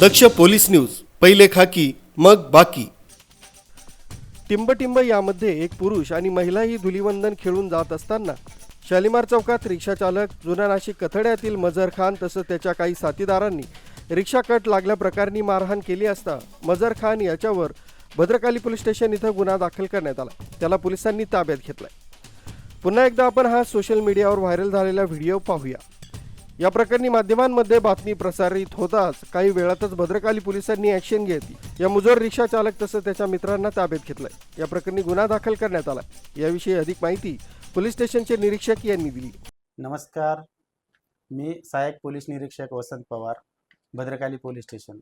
दक्ष police news पहिले खाकी मग बाकी. टिंबटिंब यामध्ये एक पुरुष आणि महिला ही धुलिवंदन खेळून जात असताना शालिमार चौकात रिक्षा चालक जुना नाशिक कथड्यातील मजर खान तसंच त्याच्या काही साथीदारांनी रिक्षा कट लागल्या प्रकारनी मारहाण केली असता मजर खान याच्यावर भद्रकाली पोलीस स्टेशन इथं गुन्हा दाखल करण्यात आला. त्याला पोलिसांनी ताब्यात घेतलाय. पुन्हा एकदा आपण हा सोशल मीडियावर व्हायरल झालेला व्हिडिओ पाहूया. या प्रकरणी माध्यमांमध्ये बातमी प्रसारित होताच. काही वेळातच भद्रकाली पोलिसांनी ॲक्शन घेतली. या मुजोर रिक्षा चालक तसंच त्याच्या मित्रांना ताब्यात घेतलंय. या प्रकरणी गुन्हा दाखल करण्यात आला. याविषयी अधिक माहिती पोलीस स्टेशनचे निरीक्षक यांनी दिली. नमस्कार. मी सहाय्यक पोलीस निरीक्षक वसंत पवार भद्रकाली पोलीस स्टेशन.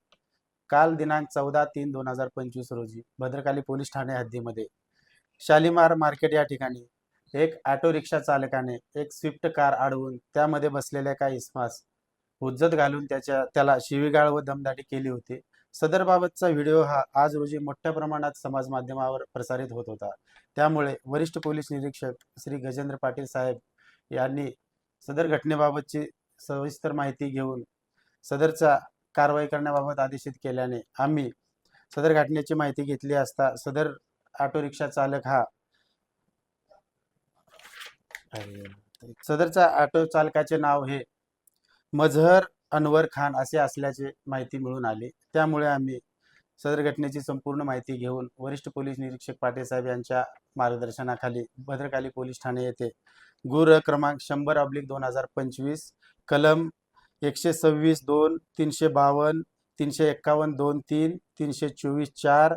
काल दिनांक चौदा तीन दोन हजार पंचवीस रोजी भद्रकाली पोलीस ठाणे हद्दीमध्ये शालिमार मार्केट या ठिकाणी एक ऑटो रिक्षा चालकाने एक स्विफ्ट कार अडवून त्यामध्ये बसलेल्या काही इसमास हुज्जत घालून त्याच्या त्याला शिवीगाळ व दमदाटी केली होती. सदरबाबतचा व्हिडिओ हा आज रोजी मोठ्या प्रमाणात समाज माध्यमावर प्रसारित होत होता. त्यामुळे वरिष्ठ पोलीस निरीक्षक श्री गजेंद्र पाटील साहेब यांनी सदर घटनेबाबतची सविस्तर माहिती घेऊन सदरचा कारवाई करण्याबाबत आदेशित केल्याने आम्ही सदर घटनेची माहिती घेतली असता सदर ऑटो रिक्षा चालक हा सदरचा ऑटो चालकाचे नाव हे मजहर अनवर खान असे असल्याचे माहिती मिळून आली. त्यामुळे आम्ही सदर घटनेची संपूर्ण माहिती घेऊन वरिष्ठ पोलीस निरीक्षक पाटेसाहेब यांच्या मार्गदर्शनाखाली भद्रकाली पोलीस ठाणे येथे गुर क्रमांक शंभर ऑब्लिक दोन हजार पंचवीस कलम एकशे सव्वीस दोन तीनशे बावन्न तीनशे एक्कावन्न दोन तीन तीनशे चोवीस चार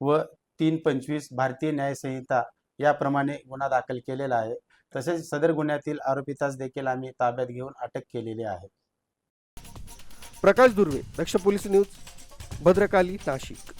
व तीन पंचवीस भारतीय न्यायसंहिता याप्रमाणे गुन्हा दाखल केलेला आहे. तसेच सदर गुन्ह्यातील आरोपितास देखील आम्ही ताब्यात घेऊन अटक केलेली आहे. Prakash Durve Daksh police news Bhadrakali Nashik.